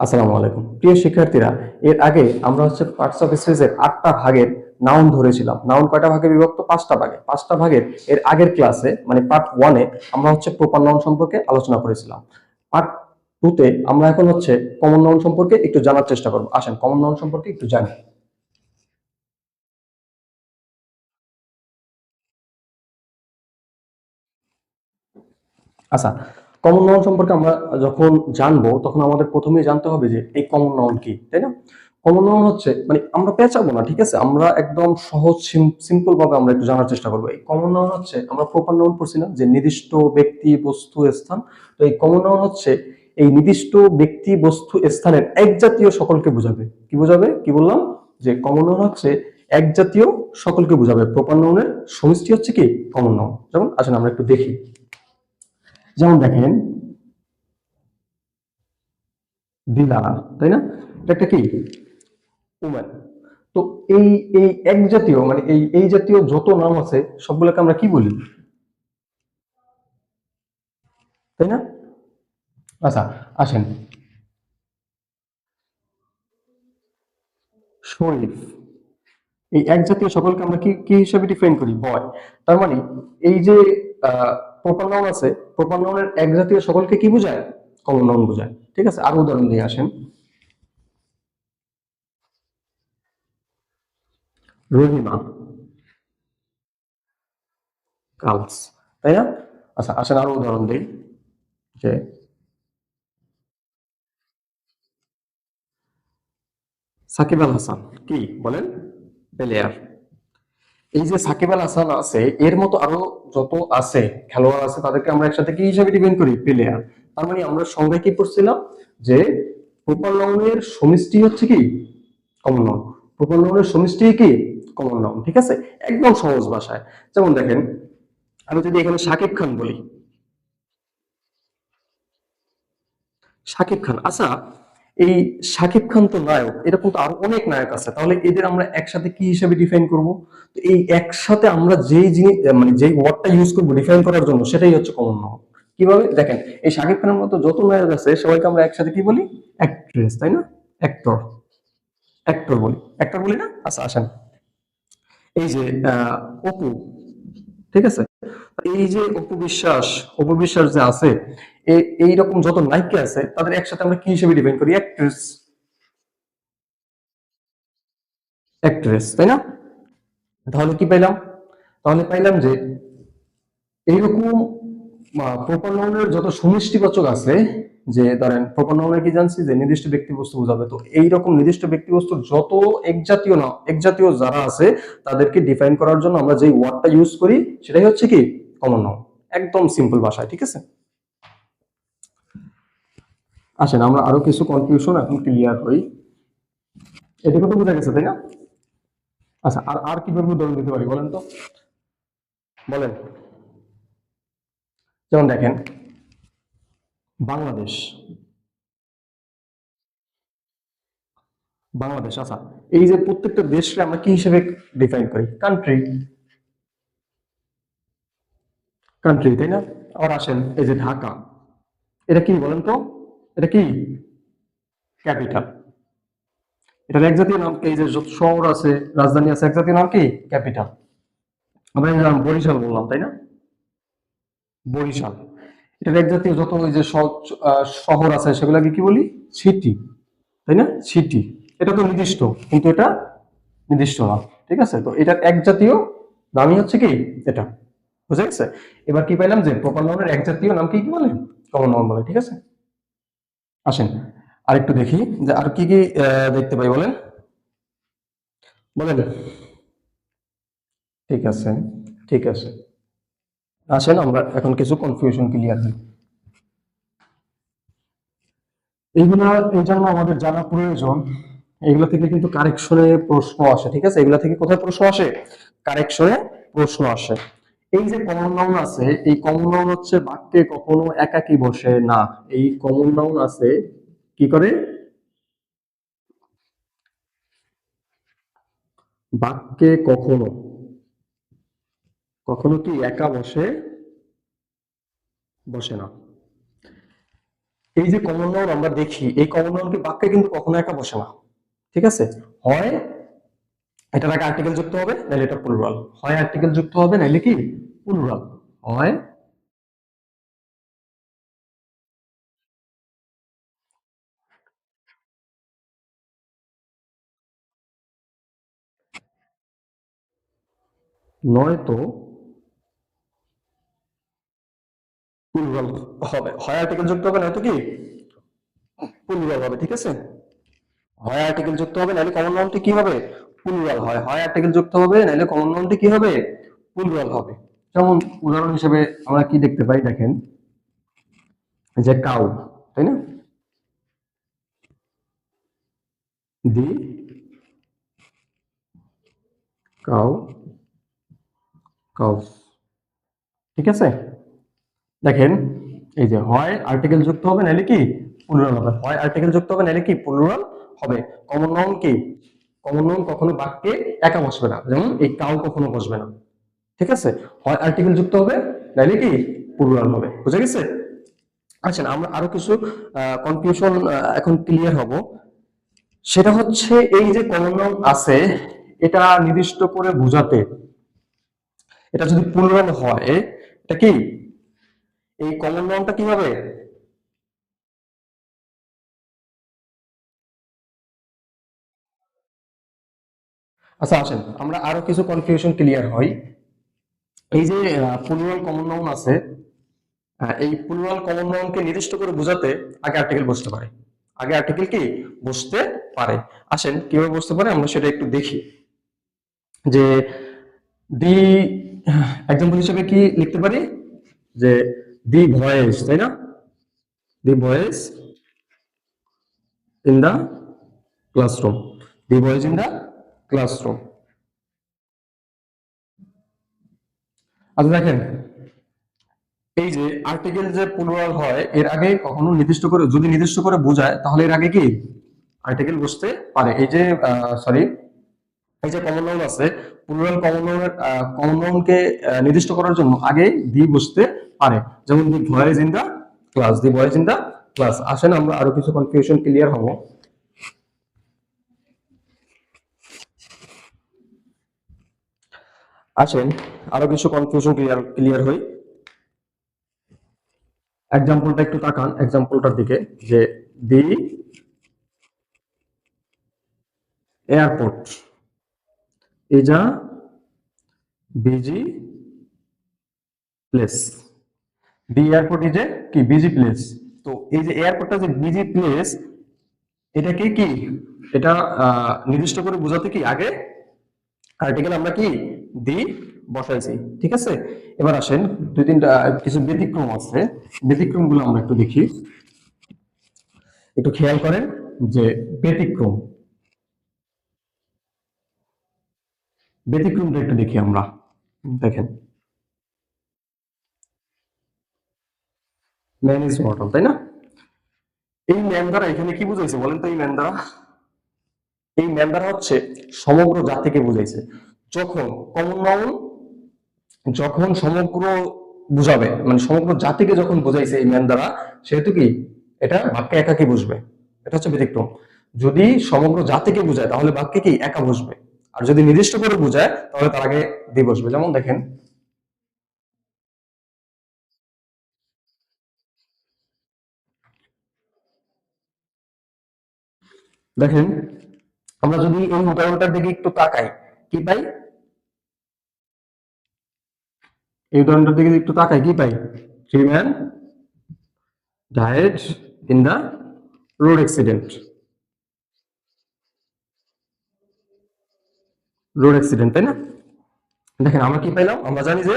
আসসালামু আলাইকুম। প্রিয় শিক্ষার্থীরা, এর আগে আমরা হচ্ছে পার্টস অফ স্পিচের আটটা ভাগের নাউন ধরেছিলাম। নাউন কয়টা ভাগে বিভক্ত? পাঁচটা ভাগে। পাঁচটা ভাগের এর আগের ক্লাসে মানে পার্ট ওয়ানে আমরা হচ্ছে প্রপার নাউন সম্পর্কে আলোচনা করেছিলাম। পার্ট টুতে আমরা এখন হচ্ছে কমন নাউন সম্পর্কে একটু জানার চেষ্টা করব। আসেন কমন নাউন সম্পর্কে একটু জানি। আচ্ছা কমন নাউন সম্পর্কে আমরা যখন জানব, তখন আমাদের প্রথমেই জানতে হবে যে এই কমন নাউন কি, তাই না? কমন নাউন হচ্ছে মানে আমরা পেঁচাবো না, ঠিক আছে? আমরা একদম সহজ সিম্পল ভাবে আমরা একটু জানার চেষ্টা করব। এই কমন নাউন হচ্ছে, আমরা প্রপার নাউন পড়ছি না, যে নির্দিষ্ট ব্যক্তি, বস্তু, স্থান। তো এই কমন নাউন হচ্ছে, এই নির্দিষ্ট ব্যক্তি, বস্তু, স্থানের এক জাতীয় সকলকে বোঝাবে। কি বোঝাবে? কি বললাম? যে কমন নাউন হচ্ছে, এক জাতীয় সকলকে বোঝাবে। প্রপার নাউনের সমষ্টি হচ্ছে কি? কমন নাউন যেমন আসলে আমরা একটু দেখি। যেমন দেখেন, দিলা, তাই না? একটা কি? উমেন তো এই এই এক জাতীয় মানে এই এই জাতীয় যত নাম আছে, সবগুলোকে আমরা কি বলি? তাই না? আচ্ছা আসেন। শরীফ। এই এক জাতীয় সকলকে আমরা কি কি হিসাবে ডিফাইন করি? বয়। তার মানে এই যে প্রপার নাউন আছে প্রপার নাউনের এক জাতীয় সকলকে কি বোঝায়? কমন নাউন বোঝায়। ঠিক আছে? আরও উদাহরণ দিয়ে আসেন। রহিমা। কালস। তাই না? আচ্ছা আসেন আরও উদাহরণ দিই। যে সাকিব আল হাসান। কি? বলেন? প্লেয়ার। এই যে সাকিব আল হাসান আছে, এর মতো আরও যত আছে, খেলোয়াড় আছে, তাদেরকে আমরা একসাথে কি হিসাবে ডিপেন্ড করি? প্লেয়ার তার মানে আমরা সংজ্ঞায় কি পড়ছিলাম? যে প্রপার নাউনের সমষ্টি হচ্ছে কি? কমন নাউন প্রপার নাউনের সমষ্টি কি? কমন নাউন ঠিক আছে? একদম সহজ ভাষায়। যেমন দেখেন, আমি যদি এখানে সাকিব খান বলি। সাকিব খান আচ্ছা এই সাকিব খান তো নায়ক, এরকম তো আরও অনেক নায়ক আছে। তাহলে এদের আমরা একসাথে কি হিসেবে ডিফাইন করব? তো এই একসাথে আমরা যেই জিনিস মানে যেই ওয়ার্ডটা ইউজ করব ডিফাইন করার জন্য, সেটাই হচ্ছে কমন নাউন কীভাবে? দেখেন, এই সাকিব খানের মতো যত নায়ক আছে, সবাইকে আমরা একসাথে কি বলি? অ্যাক্ট্রেস তাই না? অ্যাক্টর অ্যাক্টর বলি। অ্যাক্টর বলি না? আচ্ছা আসেন। এই যে অপু, ঠিক আছে? এই যে অপু বিশ্বাস অপু বিশ্বাস যে আছে এইরকম যত নায়িকা আছে, তাদের একসাথে আমরা কি হিসেবে ডিপেন্ড করি? অ্যাক্ট্রেস অ্যাক্ট্রেস তাই না? তাহলে কি পাইলাম? তাহলে পাইলাম যে এইরকম প্রপার নাউনের যত সমষ্টিবাচক আছে, যে ধরেন প্রপার কি জানছি? যে নির্দিষ্ট ব্যক্তিবস্তু বোঝাবে। তো এইরকম নির্দিষ্ট ব্যক্তি বস্তুর যত একজাতীয় না, একজাতীয় যারা আছে, তাদেরকে ডিফাইন করার জন্য আমরা যে ওয়ার্ডটা ইউজ করি, সেটাই হচ্ছে কি? কমন নাউন একদম সিম্পল ভাষায়, ঠিক আছে? আসেন, আমরা আরও কিছু কনফিউশন এখন ক্লিয়ার হই। এটুকু তো বোঝা গেছে, তাই না? আচ্ছা আর আর কীভাবে উদাহরণ দিতে পারি বলেন তো? বলেন। যেমন দেখেন, বাংলাদেশ। বাংলাদেশ আচ্ছা এই যে প্রত্যেকটা দেশকে আমরা কি হিসেবে ডিফাইন করি? কান্ট্রি কান্ট্রি তাই না? আবার আসেন এই যে ঢাকা এটা কি বলেন তো? এটা কি? ক্যাপিটাল এটার এক জাতীয় নাম এই যে শহর আছে, রাজধানী আছে, এক জাতীয় নাম কি? ক্যাপিটাল আমরা বরিশাল বললাম, তাই না? বরিশাল। এটার এক জাতীয় যত ওই যে শহর আছে, সেগুলোকে কি বলি? সিটি তাই না? সিটি এটা তো নির্দিষ্ট, কিন্তু এটা নির্দিষ্ট না। ঠিক আছে? তো এটার এক জাতীয় নামই হচ্ছে কি? এটা। বুঝা গেছে? এবার কি পাইলাম যে প্রপার নাউনের এক জাতীয় নাম কি কি বলে? কমন নাউন বলে, ঠিক আছে? আসেন আর একটু দেখি যে আর কি কি দেখতে পাই বলেন। বলেন। ঠিক আছে ঠিক আছে। আসেন, আমরা এখন কিছু কনফিউশন ক্লিয়ার হই এইগুলো, এই জন্য আমাদের জানা প্রয়োজন। এগুলো থেকে কিন্তু কারেকশনে প্রশ্ন আসে, ঠিক আছে? এগুলো থেকে কোথায় প্রশ্ন আসে? কারেকশনে প্রশ্ন আসে। এই যে কমন নাউন আছে, এই কমন নাউন হচ্ছে বাক্যে কখনো একাকী বসে না। এই কমন নাউন আছে, কি করে? বাক্যে কখনো। কখনো কি একা বসে? বসে না। এই যে কমন নাউন আমরা দেখি, এই কমন নাউনকে বাক্যে কিন্তু কখনো একা বসে না। ঠিক আছে? হয় এটার আগে আর্টিকেল যুক্ত হবে, নাহলে এটা প্লুরাল হয় আর্টিকেল যুক্ত হবে, নাহলে কি? প্লুরাল হয় নয়তো প্লুরাল হবে। হয় আর্টিকেল যুক্ত হবে, নয়তো কি? প্লুরাল হবে, ঠিক আছে? হয় আর্টিকেল যুক্ত হবে, নাহলে কমন নাউনটি কি হবে? প্লুরাল হয়। হয় আর্টিকেল যুক্ত হবে নাহলে কমন নাউনটি কি হবে? প্লুরাল হবে। যেমন উদাহরণ হিসেবে আমরা কি দেখতে পাই, দেখেন, যে কাউ তাই না? দি কাউ কাউস ঠিক আছে? দেখেন, এই যে হয় আর্টিকেল যুক্ত হবে নাহলে কি? প্লুরাল হবে। হয় আর্টিকেল যুক্ত হবে নাহলে কি? প্লুরাল হবে। কমন নাউন কি? কমন নাউন কখনো বাক্যে একা বসবে না। যেমন এই কাউ কখনো বসবে না। ঠিক আছে? হয় আর্টিকেল যুক্ত হবে নাহলে কি? প্লুরাল হবে। বুঝে গেছে? আচ্ছা আমরা আরও কিছু কনফিউশন এখন ক্লিয়ার হব। সেটা হচ্ছে এই যে কমন নাউন আছে, এটা নির্দিষ্ট করে বোঝাতে, এটা যদি প্লুরাল হয়, এটা কি? এই কমন নাউনটা কি হবে আচ্ছা আসেন। আমরা আরও কিছু কনফিউশন ক্লিয়ার হই। এই যে প্লুরাল কমন নাউন আছে এই প্লুরাল কমন নাউনকে নির্দিষ্ট করে বোঝাতে আগে আর্টিকেল বসতে পারে। আগে আর্টিকেল কি? বসতে পারে। আসেন, কীভাবে বসতে পারে? আমরা সেটা একটু দেখি। যে, দি এক্সাম্পল হিসেবে কি লিখতে পারি? যে, দি ভয়েস, তাই না? The voice in the classroom. The voice in the classroom. আচ্ছা দেখেন, এই যে আর্টিকেল যে প্লুরাল হয়, এর আগে কখনো নির্দিষ্ট করে, যদি নির্দিষ্ট করে বোঝায়, তাহলে এর আগে কি আর্টিকেল বসতে পারে? এই যে সরি এই যে কমন নাউন আছে প্লুরাল কমন নাউনের কমন নাউনকে নির্দিষ্ট করার জন্য আগে দি বুঝতে পারে। যেমন the voice in the class, the voice in the class. আসেন, আমরা আরও কিছু কনফিউশন ক্লিয়ার হব। আসেন, আরও কিছু কনফিউশন ক্লিয়ার ক্লিয়ার হই। এক্সাম্পলটা একটু তাকান এক্সাম্পলটার দিকে, যে the airport is a busy place the airport is a কি? বিজি প্লেস তো এই যে এয়ারপোর্টটা যে বিজি প্লেস এটাকে কি এটা নির্দিষ্ট করে বোঝাতে কি? আগে আর্টিকেল আমরা কি দি বসাইছি, ঠিক আছে? এবার আসেন, দুই তিনটা কিছু ব্যতিক্রম আছে। ব্যতিক্রমগুলো আমরা একটু দেখি। একটু খেয়াল করেন যে ব্যতিক্রম। ব্যতিক্রমটা একটু দেখি আমরা। দেখেন। ম্যান ইজ মর্টাল, তাই না? এই ম্যান দ্বারা এখানে কি বুঝাইছে বলেন তো এই ম্যান দ্বারা? এই ম্যান দ্বারা হচ্ছে সমগ্র জাতিকে বুঝাইছে। যখন কমন নাউন যখন সমগ্র বুঝাবে মানে সমগ্র জাতিকে যখন বুঝাইছে এই ম্যান দ্বারা, সেহেতু কি? এটা বাক্যে একাকি বুঝবে। এটা হচ্ছে ব্যতিক্রম। যদি সমগ্র জাতিকে বুঝায়, তাহলে বাক্যে কি? একা বুঝবে। আর যদি নির্দিষ্ট করে বোঝায়, তাহলে তার আগে দিয়ে বসবে। যেমন দেখেন দেখেন, আমরা যদি এই উদাহরণটার দিকে একটু তাকাই, কি পাই? এই উদাহরণটার দিকে একটু তাকাই, কি পাই? Three man died in the road accident road accident তাই না? দেখেন, আমরা কি পাইলাম? আমরা জানি যে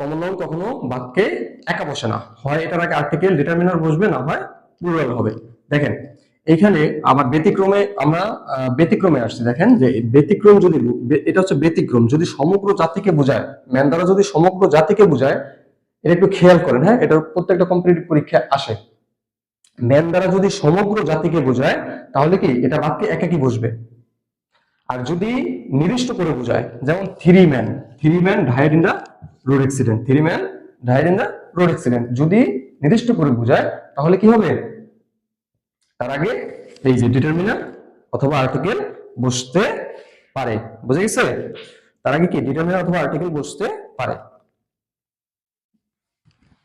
কমন নাউন কখনো বাক্যে একা বসে না। হয় এটার আগে আর্টিকেল ডিটারমিনার বসবে, না হয় প্লুরাল হবে। দেখেন এখানে আবার ব্যতিক্রমে আমরা ব্যতিক্রমে আসছি, দেখেন যে ব্যতিক্রম যদি এটা হচ্ছে ব্যতিক্রম। যদি সমগ্র জাতিকে বোঝায় ম্যান দ্বারা যদি সমগ্র জাতিকে বোঝায়, এটা একটু খেয়াল করেন হ্যাঁ? এটা প্রত্যেকটা কম্পিটিটিভ পরীক্ষায় আসে। ম্যান দ্বারা যদি সমগ্র জাতিকে বোঝায়, তাহলে কি এটা বাক্যে একাকি বসবে আর যদি নির্দিষ্ট করে বোঝায়, যেমন three man three man died in the road accident three man died in the road accident যদি নির্দিষ্ট করে বোঝায়, তাহলে কি হবে? তার আগে এই যে ডিটারমিনার অথবা আর্টিকেল বসতে পারে, বুঝে গেছে? তার আগে কি? ডিটারমিনার অথবা আর্টিকেল বসতে পারে।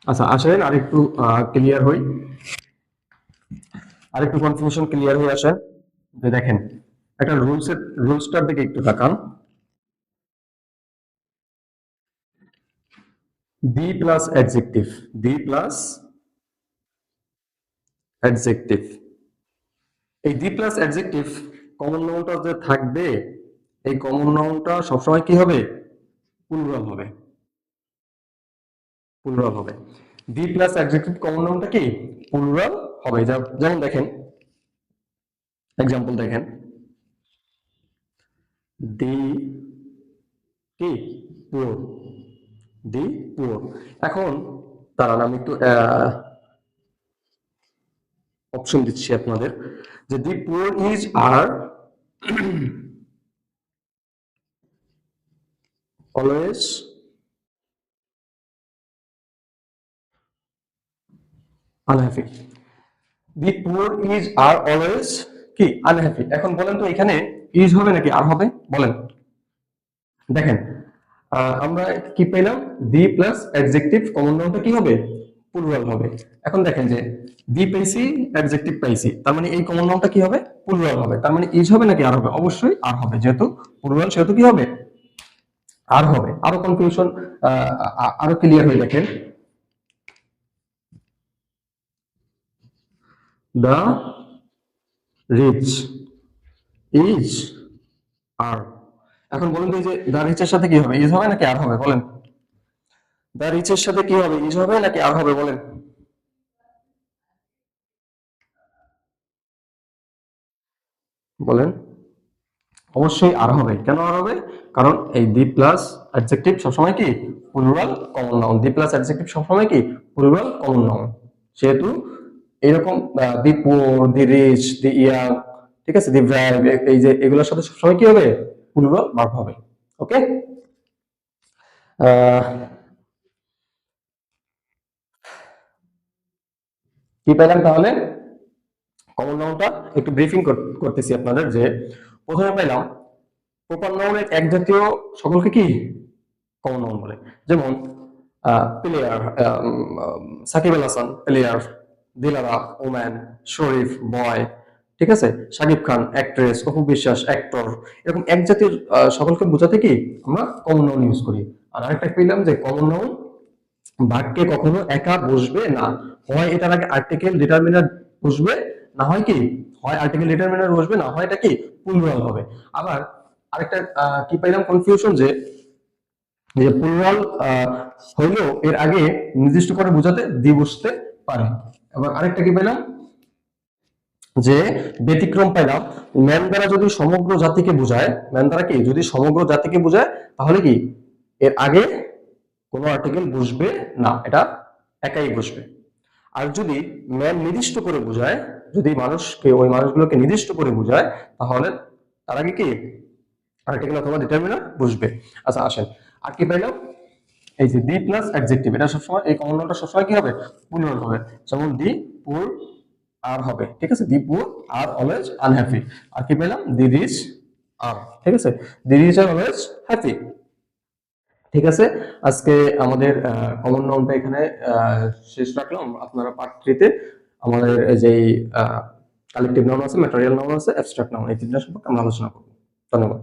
আচ্ছা আসেন আরেকটু ক্লিয়ার হই। আরেকটু কনফিউশন ক্লিয়ার হয়ে আসেন যে দেখেন, একটা রুলস এর রুলসটার দিকে একটু তাকান। The plus adjective the plus adjective এই দি প্লাস অ্যাডজেক্টিভ কমন নাউনটা যে থাকবে, এই কমন নাউনটা সবসময় কি হবে? প্লুরাল হবে। প্লুরাল হবে। দি প্লাস অ্যাডজেক্টিভ কমন নাউনটা কি? প্লুরাল হবে। যেমন দেখেন এক্সাম্পল দেখেন। দি কি? পুয়ার দি পুয়ার এখন দাঁড়ান আমি একটু অপশন দিচ্ছি আপনাদের, যে the poor is are always unhappy the poor is are always কি? আনহ্যাপি এখন বলেন তো এখানে ইজ হবে নাকি আর হবে? বলেন। দেখেন আমরা কি পেলাম? দি প্লাস অ্যাডজেক্টিভ কমন নাউনটা কি হবে? প্লুরাল হবে। এখন দেখেন যে দি পেয়েছি অ্যাডজেক্টিভ পাইছি তার মানে এই কমন নাউনটা কি হবে? প্লুরাল হবে। তার মানে ইজ হবে নাকি আর হবে? অবশ্যই আর হবে। যেহেতু প্লুরাল, সেহেতু কি হবে? আর হবে। আরও কনফিউশন আরও ক্লিয়ার হয়ে দেখেন। দ্য রিচ ইজ আর এখন বলুন তো যে দ্য রিচের সাথে কি হবে? ইজ হবে নাকি আর হবে? বলেন। দ্য রিচের সাথে কি হবে? ইজ হবে নাকি আর হবে বলেন? বলেন। অবশ্যই আর হবে। কেন আর হবে? কারণ এই দি প্লাস অ্যাডজেক্টিভ সবসময় কি? Plural common noun the plus adjective সবসময় কি? প্লুরাল কমন নাউন সেহেতু এরকম the poor the rich the young ঠিক আছে? দি ভ্যাব এই যে এগুলোর সাথে সবসময় কি হবে? প্লুরাল ভার্ব হবে। ওকে কি পেলাম তাহলে? কমন নাউনটা একটু ব্রিফিং করতেছি আপনাদের যে প্রথমে পেলাম প্রপার নাউনের এক জাতীয় সকলকে কি? কমন নাউন বলে। যেমন player Shakib Al Hasan player Dilara, woman, Sharif boy ঠিক আছে? শাকিব খান অ্যাক্ট্রেস অপু বিশ্বাস অ্যাক্টর এরকম এক জাতীয় সকলকে বোঝাতে কি আমরা কমন নাউন ইউজ করি। আর আরেকটা পেলাম যে কমন নাউন বাক্যে কখনো একা বসবে না। হয় এটার আগে আর্টিকেল ডিটারমিনার বসবে, না হয় কি? হয় আর্টিকেল ডিটারমিনার বসবে, না হয় এটা কি? প্লুরাল হবে। আবার আরেকটা কি পাইলাম? কনফিউশন যে যে প্লুরাল হইলেও এর আগে নির্দিষ্ট করে বোঝাতে দি বসতে পারে। আবার আরেকটা কি পাইলাম? যে ব্যতিক্রম পাইলাম ম্যান দ্বারা যদি সমগ্র জাতিকে বোঝায় ম্যান দ্বারা কি? যদি সমগ্র জাতিকে বোঝায়, তাহলে কি? এর আগে কোনো আর্টিকেল বুঝবে না, এটা একাই বুঝবে। আর যদি ম্যান নির্দিষ্ট করে বোঝায়, যদি মানুষকে, ওই মানুষগুলোকে নির্দিষ্ট করে বোঝায়, তাহলে তার আগে কি? আর্টিকেল অথবা ডিটারমিনার বুঝবে। আচ্ছা আসেন। আর কি পাইলাম? এই যে দি প্লাস অ্যাডজেক্টিভ এটা সবসময়, এই কমন নাউনটা সবসময় কি হবে? প্লুরাল হবে। যেমন দি পুর আর হবে, ঠিক আছে? দি পুর আর অলওয়েজ আনহ্যাপি আর কি পেলাম দি রিচ আর, ঠিক আছে? The rich are always happy ঠিক আছে? আজকে আমাদের কমন রাউন্ডটা এখানে শেষ রাখলাম। আপনারা পার্ট থ্রিতে আমাদের যেই কালেকটিভ নাম আছে ম্যাটেরিয়াল নাম আছে অ্যাবস্ট্রাক্ট নাম এই তিনটা সম্পর্কে আমরা আলোচনা করব। ধন্যবাদ।